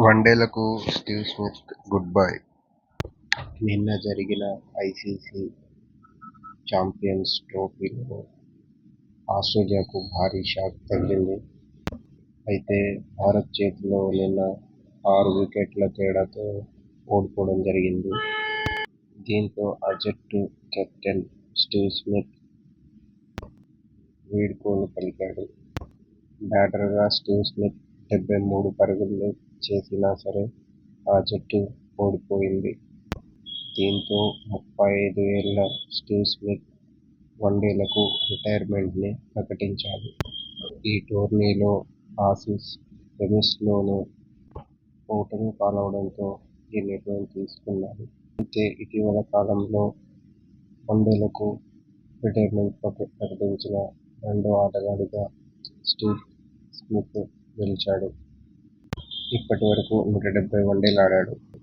వన్డేలకు Steve Smith goodbye నిన్న జరిగిన ICC champions ట్రోఫీలో ఆస్ట్రేలియాకు భారీ షాక్ తగిలింది. అయితే భారత్ చేతిలో నిన్న ఆరు వికెట్ల తేడాతో ఓడిపోవడం జరిగింది. దీంతో ఆ జట్టు కెప్టెన్ స్టీవ్ స్మిత్ వీడ్కోలు పలికాడు. బ్యాటర్గా స్టీవ్ స్మిత్ డెబ్బై మూడు పరుగులు చేసినా సరే ఆ జట్టు ఓడిపోయింది. దీంతో ముప్పై ఐదు ఏళ్ళ స్టీవ్ స్మిత్ వన్డేలకు రిటైర్మెంట్ని ప్రకటించాడు. ఈ టోర్నీలో ఆసీస్ సెమీస్లోనే ఓటమి పాలవడంతో ఈ నిర్ణయం తీసుకున్నాడు. అయితే ఇటీవల కాలంలో వన్డేలకు రిటైర్మెంట్ ప్రకటించిన రెండో ఆటగాడిగా స్టీవ్ స్మిత్ నిలిచాడు. ఇప్పటి వరకు నూట డెబ్బై వన్డేలు ఆడాడు.